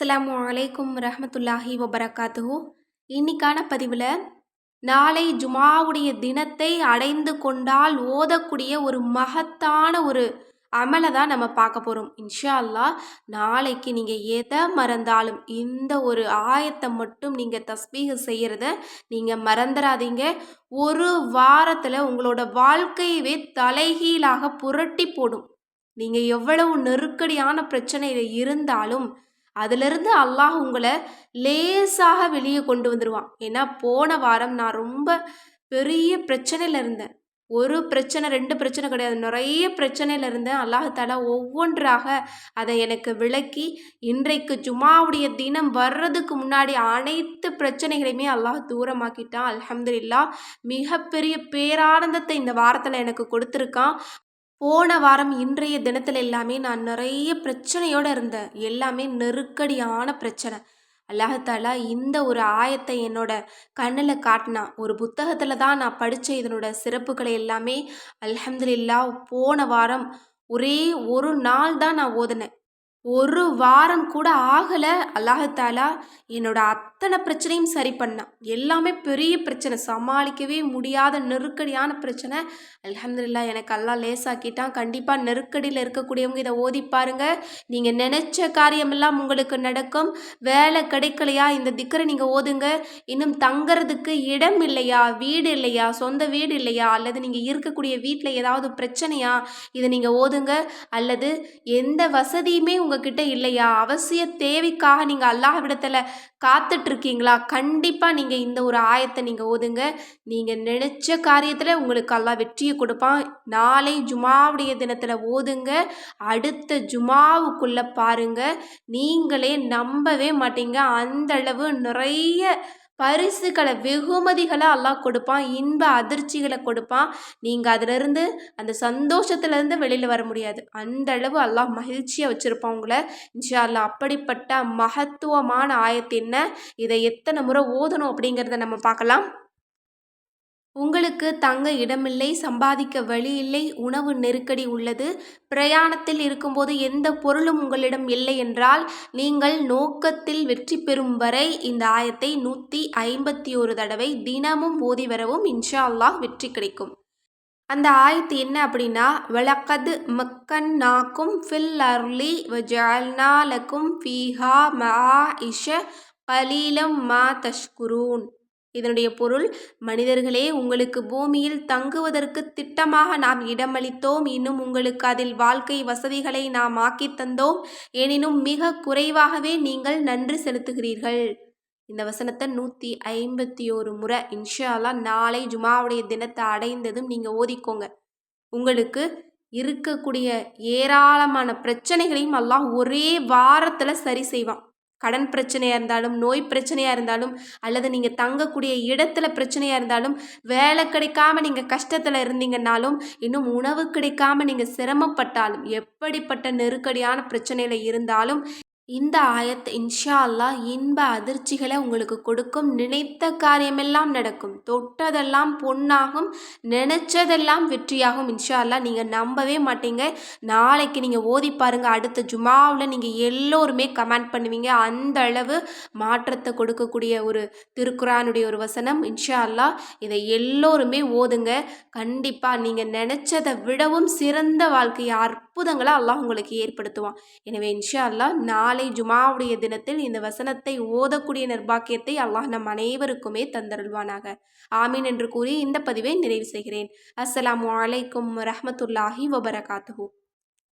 அஸ்லாமு அலைக்கும் ரஹமத்துல்லாஹி வபரகாத்துஹு. இன்னைக்கான பதிவில் நாளை ஜுமாவுடைய தினத்தை அடைந்து கொண்டால் ஓதக்கூடிய ஒரு மகத்தான ஒரு அமலை தான் நம்ம பார்க்க போகிறோம் இன்ஷா அல்லாஹ் நாளைக்கு நீங்கள் எதை மறந்தாலும் இந்த ஒரு ஆயத்தை மட்டும் நீங்கள் தஸ்பீக செய்கிறத நீங்கள் மறந்துடாதீங்க ஒரு வாரத்தில் உங்களோட வாழ்க்கையவே தலைகீழாக புரட்டி போடும். நீங்கள் எவ்வளவு நெருக்கடியான பிரச்சனையில் இருந்தாலும் அதிலிருந்து அல்லாஹ் உங்களை லேசாக வெளியே கொண்டு வந்துடுவான் ஏன்னா போன வாரம் நான் ரொம்ப பெரிய பிரச்சனையில் இருந்தேன். ஒரு பிரச்சனை ரெண்டு பிரச்சனை கிடையாது. நிறைய பிரச்சனையில் இருந்தேன். அல்லாஹால ஒவ்வொன்றாக அதை எனக்கு விளக்கி இன்றைக்கு ஜுமாவுடைய தினம் வர்றதுக்கு முன்னாடி அனைத்து பிரச்சனைகளையுமே அல்லாஹ் தூரமாக்கிட்டான். அலமதுல்லா மிகப்பெரிய பேரானந்தத்தை இந்த வாரத்தில் எனக்கு கொடுத்துருக்கான். போன வாரம் இன்றைய தினத்தில் எல்லாமே நான் நிறைய பிரச்சனையோடு இருந்தேன். எல்லாமே நெருக்கடியான பிரச்சனை. அல்லாஹாலா இந்த ஒரு ஆயத்தை என்னோட கண்ணில் காட்டினா ஒரு புத்தகத்தில் தான் நான் படித்த இதனோட சிறப்புகளை எல்லாமே அலமதுல்லா போன வாரம் ஒரே ஒரு நாள் தான் நான் ஓதினேன். ஒரு வாரம் கூட ஆகலை. அல்லாஹாலா என்னோட அத்தனை பிரச்சனையும் சரி பண்ணான் எல்லாமே பெரிய பிரச்சனை. சமாளிக்கவே முடியாத நெருக்கடியான பிரச்சனை. அலமதுல்லா எனக்கு எல்லாம் லேசாக்கிட்டான். கண்டிப்பாக நெருக்கடியில் இருக்கக்கூடியவங்க இதை ஓதி பாருங்க. நீங்கள் நினச்ச காரியமெல்லாம் உங்களுக்கு நடக்கும். வேலை கிடைக்கலையா? இந்த திக்கரை நீங்கள் ஓதுங்க. இன்னும் தங்குறதுக்கு இடம் இல்லையா? வீடு இல்லையா? சொந்த வீடு இல்லையா? அல்லது நீங்கள் இருக்கக்கூடிய வீட்டில் ஏதாவது பிரச்சனையா? இதை நீங்கள் ஓதுங்க. அல்லது எந்த வசதியுமே உங்ககிட்ட இல்லையா? அவசிய தேவைக்காக நீங்கள் அல்லாஹ்விடத்தில் காத்துட்ருக்கீங்களா? கண்டிப்பாக நீங்கள் இந்த ஒரு ஆயத்தை நீங்கள் ஓதுங்க. நீங்கள் நினச்ச காரியத்தில் உங்களுக்கு அல்லாஹ் வெற்றியை கொடுப்பான். நாளை ஜுமாவுடைய தினத்தில் ஓதுங்க. அடுத்த ஜுமாவுக்குள்ளே பாருங்கள் நீங்களே நம்பவே மாட்டீங்க. அந்தளவு நிறைய பரிசுகளை வெகுமதிகளை அல்லாஹ் கொடுப்பான் இன்ப அதிர்ச்சிகளை கொடுப்பான். நீங்கள் அதிலிருந்து அந்த சந்தோஷத்துலேருந்து வெளியில் வர முடியாது. அந்த அளவு அல்லாஹ் மகிழ்ச்சியாக வச்சுருப்பான் உங்களை. இன்ஷா அல்லா அப்படிப்பட்ட மகத்துவமான ஆயத்து என்ன? இதை எத்தனை முறை ஓதணும் அப்படிங்கிறத நம்ம பார்க்கலாம். உங்களுக்கு தங்க இடமில்லை சம்பாதிக்க வழி இல்லை உணவு நெருக்கடி உள்ளது. பிரயாணத்தில் இருக்கும்போது எந்த பொருளும் உங்களிடம் இல்லை என்றால் நீங்கள் நோக்கத்தில் வெற்றி பெறும் வரை இந்த ஆயத்தை நூற்றி ஐம்பத்தி ஒரு தடவை தினமும் ஓதி வரவும் இன்ஷா அல்லாஹ் வெற்றி கிடைக்கும். அந்த ஆயத்து என்ன அப்படின்னா வழக்கது மக்கன் நாக்கும் ஃபில் அர்லி வஜால்னாலக்கும் ஃபீஹா மா இஷ பலீலம் மா தஷ்குரூன். இதனுடைய பொருள் மனிதர்களே உங்களுக்கு பூமியில் தங்குவதற்கு திட்டமாக நாம் இடமளித்தோம். இன்னும் உங்களுக்கு அதில் வாழ்க்கை வசதிகளை நாம் ஆக்கி தந்தோம். எனினும் மிக குறைவாகவே நீங்கள் நன்றி செலுத்துகிறீர்கள். இந்த வசனத்தை நூற்றி ஐம்பத்தி ஒரு முறை இன்ஷாலா நாளை ஜுமாவுடைய தினத்தை அடைந்ததும் நீங்கள் ஓதிக்கோங்க. உங்களுக்கு இருக்கக்கூடிய ஏராளமான பிரச்சனைகளையும் எல்லாம் ஒரே வாரத்தில் சரி செய்வான். கடன் பிரச்சனையாக இருந்தாலும் நோய் பிரச்சனையாக இருந்தாலும் அல்லது நீங்கள் தங்கக்கூடிய இடத்துல பிரச்சனையாக இருந்தாலும் வேலை கிடைக்காம நீங்கள் கஷ்டத்தில் இருந்தீங்கன்னாலும் இன்னும் உணவு கிடைக்காம நீங்கள் சிரமப்பட்டாலும் எப்படிப்பட்ட நெருக்கடியான பிரச்சனையில் இருந்தாலும் இந்த ஆயத் இன்ஷா அல்லாஹ் இன்ப அதிர்ச்சிகளை உங்களுக்கு கொடுக்கும். நினைத்த காரியமெல்லாம் நடக்கும். தொட்டதெல்லாம் பொன்னாகும். நினச்சதெல்லாம் வெற்றியாகும் இன்ஷா அல்லாஹ் நீங்கள் நம்பவே மாட்டீங்க. நாளைக்கு நீங்கள் ஓதி பாருங்கள் அடுத்த ஜுமாவில் நீங்கள் எல்லோருமே கமெண்ட் பண்ணுவீங்க. அந்த அளவு மாற்றத்தை கொடுக்கக்கூடிய ஒரு திருக்குறானுடைய ஒரு வசனம் இன்ஷா அல்லாஹ் இதை எல்லோருமே ஓதுங்க. கண்டிப்பாக நீங்கள் நினச்சதை விடவும் சிறந்த வாழ்க்கையை அற்புதங்களை அல்லாஹ் உங்களுக்கு ஏற்படுத்துவான். எனவே இன்ஷா அல்லாஹ் நாளை ஜுமாவுடைய தினத்தில் இந்த வசனத்தை ஓதக்கூடிய நிர்பாக்கியத்தை அல்லாஹ் நம் அனைவருக்குமே தந்தருள்வானாக. ஆமீன் என்று கூறி இந்த பதிவை நிறைவு செய்கிறேன். அஸ்லாம் வலைக்கம் ரஹமத்துல்லாஹி வபரகாத்துஹூ.